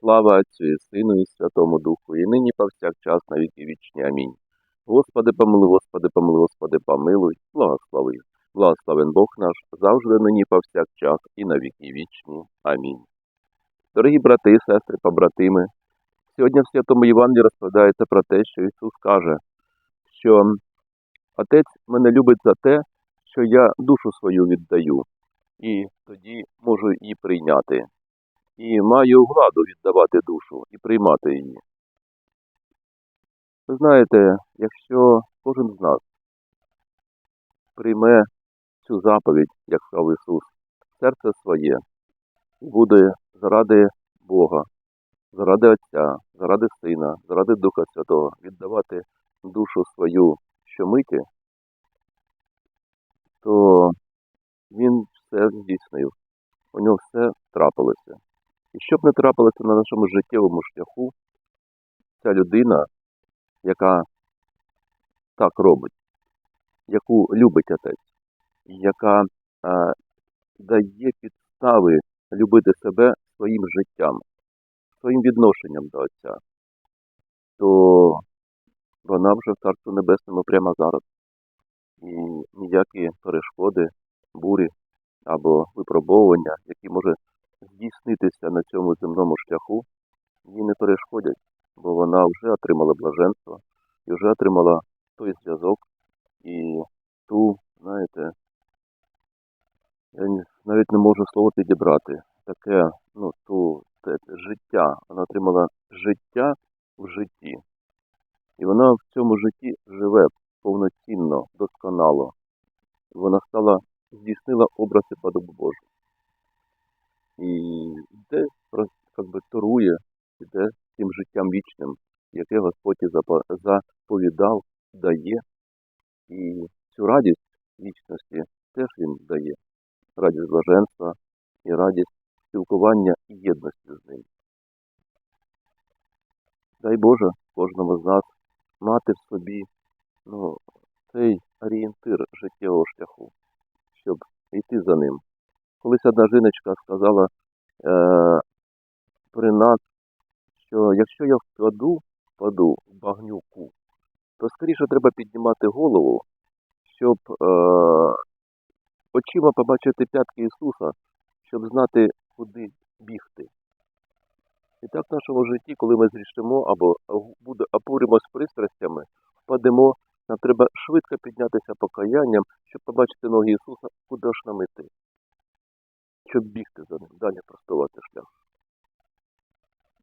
Слава Отцю і Сину і Святому Духу, і нині повсякчас на віки вічні. Амінь. Господи, помилуй, Господи, помилуй, Господи, помилуй, благослови. Благословен Бог наш, завжди нині повсякчас і на віки вічні. Амінь. Дорогі брати сестри, побратими, сьогодні в Святому Євангелії розповідається про те, що Ісус каже, що Отець мене любить за те, що я душу свою віддаю, і тоді можу її прийняти і маю владу віддавати душу і приймати її. Ви знаєте, якщо кожен з нас прийме цю заповідь, як сказав Ісус, серце своє, і буде заради Бога, заради Отця, заради Сина, заради Духа Святого віддавати душу свою щомиті, то Він все здійснив, у нього все трапилося. І що б не трапилося на нашому життєвому шляху, ця людина, яка так робить, яку любить отець, яка е, дає підстави любити себе своїм життям, своїм відношенням до Отця, то вона вже в Царстві Небесному прямо зараз. І ніякі перешкоди, бурі або випробовування, які може на цьому земному шляху, їй не перешкодять, бо вона вже отримала блаженство і вже отримала той зв'язок і ту, знаєте, я навіть не можу слово підібрати, таке, ну, ту те, життя. Вона отримала життя в житті. І вона в цьому житті живе повноцінно, досконало. Вона стала, здійснила образ і подобу Божу і йде, життям вічним, яке Господь заповідав, дає. І цю радість вічності теж він дає. Радість блаженства і радість спілкування і єдності з ним. Дай Боже кожному з нас мати в собі ну, цей орієнтир життєвого шляху, щоб йти за ним. Колись одна жіночка сказала е, при нас, що якщо я впаду, впаду в багнюку, то скоріше треба піднімати голову, щоб е, очима побачити п'ятки Ісуса, щоб знати, куди бігти. І так в нашому житті, коли ми зрішимо або буде опуримось пристрастями, впадемо, нам треба швидко піднятися покаянням, щоб побачити ноги Ісуса, куди ж нам іти щоб бігти за ним, далі простувати шлях.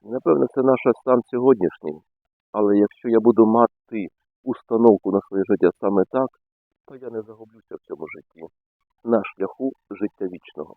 Напевно, це наш стан сьогоднішній, але якщо я буду мати установку на своє життя саме так, то я не загублюся в цьому житті на шляху життя вічного.